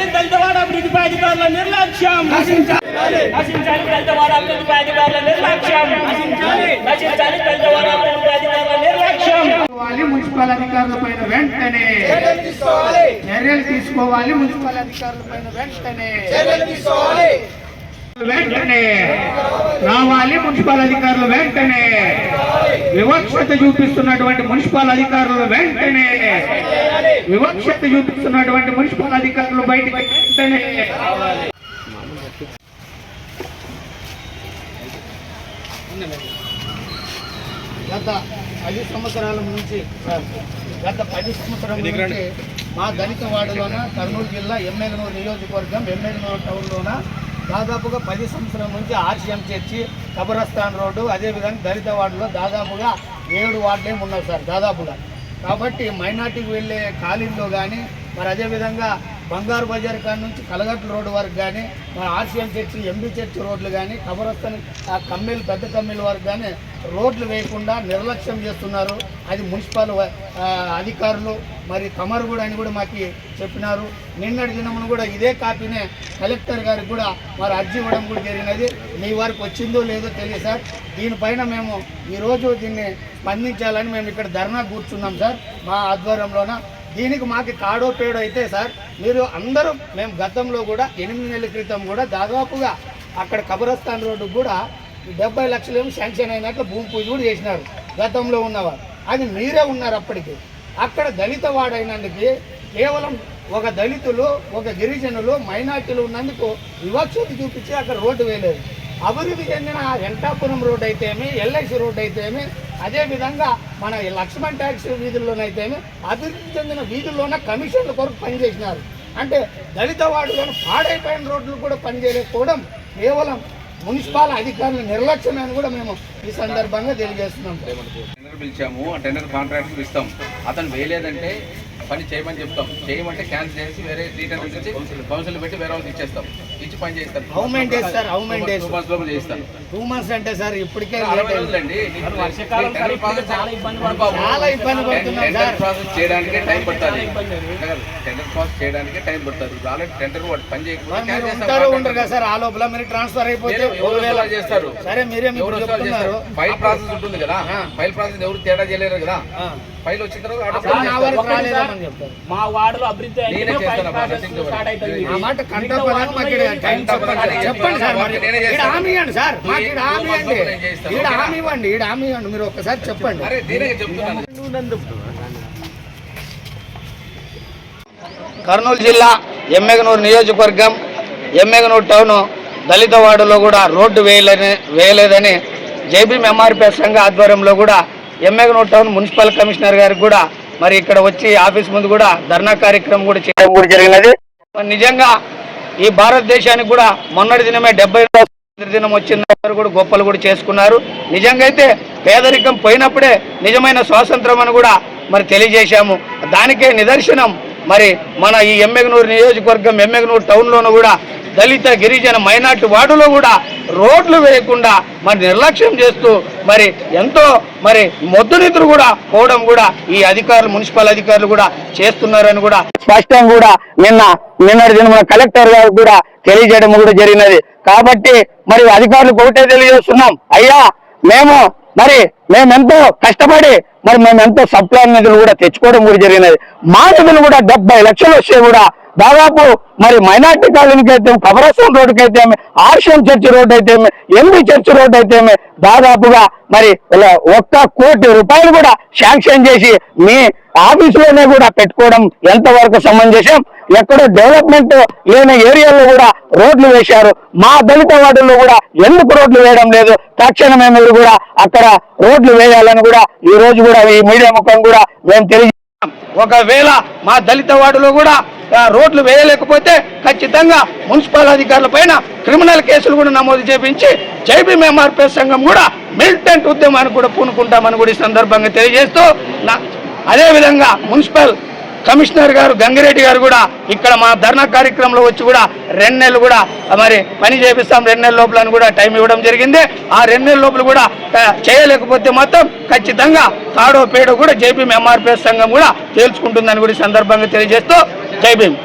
నశించాలి దళితవాడ అభివృద్ధిపై అధికారుల నిర్లక్ష్యం. నశించాలి. నశించాలి దళితవాడ అభివృద్ధిపై అధికారుల నిర్లక్ష్యం. నశించాలి. దళితవాడ అభివృద్ధిపై అధికారుల నిర్లక్ష్యం మున్సిపల్ అధికారుల పైన వెంటనే. చర్యలు తీసుకోవాలి మున్సిపల్ అధికారుల పైన వెంటనే. చర్యలు తీసుకోవాలి. వెంటనే రావాలి మున్సిపల్ అధికారులు వెంటనే. వివక్షత చూపిస్తున్నటువంటి మున్సిపల్ అధికారులు వెంటనే. వివక్షత చూపిస్తున్నటువంటి మున్సిపల్ అధికారులు బయటికి వెంటనే. గత పది సంవత్సరాల నుంచి సార్, గత పది సంవత్సరాల నుంచి మా దళిత వార్డులోన కర్నూలు జిల్లా ఎమ్మెగనూరు నియోజకవర్గం ఎమ్మెగనూరు టౌన్లోన దాదాపుగా పది సంవత్సరాల నుంచి ఆర్సీఎం చర్చి కబరస్థాన్ రోడ్డు అదేవిధంగా దళిత వార్డులో దాదాపుగా ఏడు వార్డులే ఉన్నాయి సార్ దాదాపుగా. కాబట్టి మైనార్టీకి వెళ్ళే కాలనీలో కానీ మరి అదేవిధంగా బంగారు బజార్ కాడి నుంచి కలగట్ల రోడ్డు వరకు కానీ మన ఆర్సీఎం చర్చి ఎంబీ చర్చి రోడ్లు కానీ కబరస్థాన్ ఆ కమ్మీలు పెద్ద కమ్మీల వరకు కానీ రోడ్లు వేయకుండా నిర్లక్ష్యం చేస్తున్నారు. అది మున్సిపల్ అధికారులు మరి కమరుగుడు అని కూడా మాకు చెప్పినారు. నిన్నటి దినమును కూడా ఇదే కాపీనే కలెక్టర్ గారికి కూడా మరి అర్జీ ఇవ్వడం కూడా జరిగినది. మీ వారికి వచ్చిందో లేదో తెలియదు సార్. దీనిపైన మేము ఈరోజు దీన్ని స్పందించాలని మేము ఇక్కడ ధర్నా కూర్చున్నాం సార్ మా ఆధ్వర్యంలోన. దీనికి మాకు తాడో పేడో అయితే సార్ మీరు అందరూ మేము గతంలో కూడా ఎనిమిది నెలల క్రితం కూడా దాదాపుగా అక్కడ కబరస్థాన్ రోడ్డు కూడా డెబ్బై లక్షలేమో శాంక్షన్ అయినట్లు భూమి పూజ కూడా చేసినారు గతంలో ఉన్నవారు. అది మీరే ఉన్నారు అప్పటికి. అక్కడ దళిత వాడైనందుకు కేవలం ఒక దళితులు ఒక గిరిజనులు మైనార్టీలు ఉన్నందుకు వివక్షత చూపించి అక్కడ రోడ్డు వేయలేదు. అభివృద్ధి చెందిన ఎంటాపురం రోడ్ అయితేమి ఎల్ఐసి రోడ్ అయితేమి అదేవిధంగా మన ఈ లక్ష్మణ్ ట్యాక్స్ వీధుల్లోనైతేనే అభివృద్ధి చెందిన వీధుల్లోన కమిషన్ల కొరకు పనిచేసినారు. అంటే దళిత వార్డులోని పాడైపోయిన రోడ్లు కూడా పనిచేయలేకపోవడం కేవలం మున్సిపల్ అధికారుల నిర్లక్ష్యమే అని కూడా మేము ఈ సందర్భంగా తెలియజేస్తున్నాం. టెండర్ పిలిచాము టెండర్ కాంట్రాక్ట్ ఇస్తాం. అతను వేయలేదంటే పని చేయమని చెప్తాం చేయమంటే క్యాన్సిల్ చేసి వేరే రీటర్న్ ఇచ్చి కౌన్సిల్ పెట్టి వేరే వాళ్ళకి ఇచ్చేస్తాం ఇచ్చి పని చేస్తాం days, sir? How many days? Two months లోపల చేస్తాం టూ మంత్స్ అంటే సార్ ఇప్పటికే అరవై. రోజులండి సార్, చాలా ఇబ్బంది పడుతున్నాం సార్. ప్రాసెస్ చేయడానికి టైం పడుతుంది. టెండర్ ప్రాసెస్ చేయడానికి టైం పడుతుంది ఇప్పుడు ఆల్రెడీ టెండర్ వాడు పని చేస్తాం. ఉండరు కదా సార్ ఆ లోపల మీరు ట్రాన్స్ఫర్ అయిపోతే ఎవరు చేస్తారు సరే మీరే ఫైల్ ప్రాసెస్ ఉంటుంది కదా. ఫైల్ ప్రాసెస్ ఎవరు తేడా చేయలేరు కదా. ఫైల్ వచ్చిన తర్వాత మా వార్డులో అభివృద్ధి చెప్పండి సార్ హామీ ఇవ్వండి ఈడ హామీ ఇవ్వండి. మీరు ఒక్కసారి చెప్పండి. కర్నూలు జిల్లా ఎమ్మెగనూరు నియోజకవర్గం ఎమ్మెగనూరు టౌన్ దళిత వార్డులో కూడా రోడ్డు వేయలేని వేయలేదని జైబీఎం ఎంఆర్పిఎస్ సంఘ ఆధ్వర్యంలో కూడా ఎమ్మెగనూరు టౌన్ మున్సిపల్ కమిషనర్ గారికి కూడా మరి ఇక్కడ వచ్చి ఆఫీస్ ముందు కూడా ధర్నా కార్యక్రమం కూడా చేయడం కూడా జరిగినది? నిజంగా ఈ భారతదేశానికి కూడా మొన్నటి దినమే డెబ్బై దినం వచ్చిన కూడా గొప్పలు కూడా చేసుకున్నారు. నిజంగా అయితే పేదరికం పోయినప్పుడే నిజమైన స్వాతంత్రం అని కూడా మరి తెలియజేశాము. దానికే నిదర్శనం మరి మన ఈ ఎమ్మెగనూరు నియోజకవర్గం ఎమ్మెగనూరు టౌన్లోనూ కూడా దళిత గిరిజన మైనార్టీ వార్డులో కూడా రోడ్లు వేయకుండా మరి నిర్లక్ష్యం చేస్తూ మరి ఎంతో మరి మొద్దు నిధులు కూడా పోవడం కూడా ఈ అధికారులు మున్సిపల్ అధికారులు కూడా చేస్తున్నారని కూడా స్పష్టం కూడా నిన్న నిన్నటి దిన కలెక్టర్ గారు కూడా తెలియజేయడం కూడా జరిగినది. కాబట్టి మరి అధికారులకు ఒకటే తెలియజేస్తున్నాం. అయ్యా మేము మరి మేమెంతో కష్టపడి మరి మేము ఎంతో సప్లై నిధులు కూడా తెచ్చుకోవడం కూడా జరిగినది. మా నిధులు కూడా డెబ్బై లక్షలు వస్తే కూడా దాదాపు మరి మైనార్టీ కాలనీకి అయితే కబరస్థాన్ రోడ్డుకి అయితే ఆర్షియం చర్చ్ రోడ్ అయితే ఎంబీ చర్చ్ రోడ్ అయితే దాదాపుగా మరి ఇలా ఒక్క కోటి రూపాయలు కూడా శాంక్షన్ చేసి మీ ఆఫీసులోనే కూడా పెట్టుకోవడం ఎంతవరకు సమంజసం? ఎక్కడో డెవలప్మెంట్ లేని ఏరియాలో కూడా రోడ్లు వేశారు. మా దళిత వార్డుల్లో కూడా ఎందుకు రోడ్లు వేయడం లేదు? తక్షణమే మీరు కూడా అక్కడ రోడ్లు వేయాలని కూడా ఈ రోజు కూడా ఈ మీడియా ముఖం కూడా మేము తెలియ ఒకవేళ మా దళిత వార్డులో కూడా రోడ్లు వేయలేకపోతే ఖచ్చితంగా మున్సిపల్ అధికారుల పైన క్రిమినల్ కేసులు కూడా నమోదు చేపించి జైబీఎం ఎంఆర్పిఎస్ సంఘం కూడా మిలిటెంట్ ఉద్యమాన్ని కూడా పూనుకుంటామని కూడా ఈ సందర్భంగా తెలియజేస్తూ అదేవిధంగా మున్సిపల్ కమిషనర్ గారు గంగిరెడ్డి గారు కూడా ఇక్కడ మా ధర్నా కార్యక్రమంలో వచ్చి కూడా రెండు నెలలు కూడా మరి పని చేపిస్తాం రెండు నెలల లోపల అని కూడా టైం ఇవ్వడం జరిగింది. ఆ రెండు నెలల లోపల కూడా చేయలేకపోతే మాత్రం ఖచ్చితంగా తాడో పేడో కూడా జైపీఎం ఎంఆర్పిఎస్ సంఘం కూడా తేల్చుకుంటుందని కూడా సందర్భంగా తెలియజేస్తూ జై భీమ్.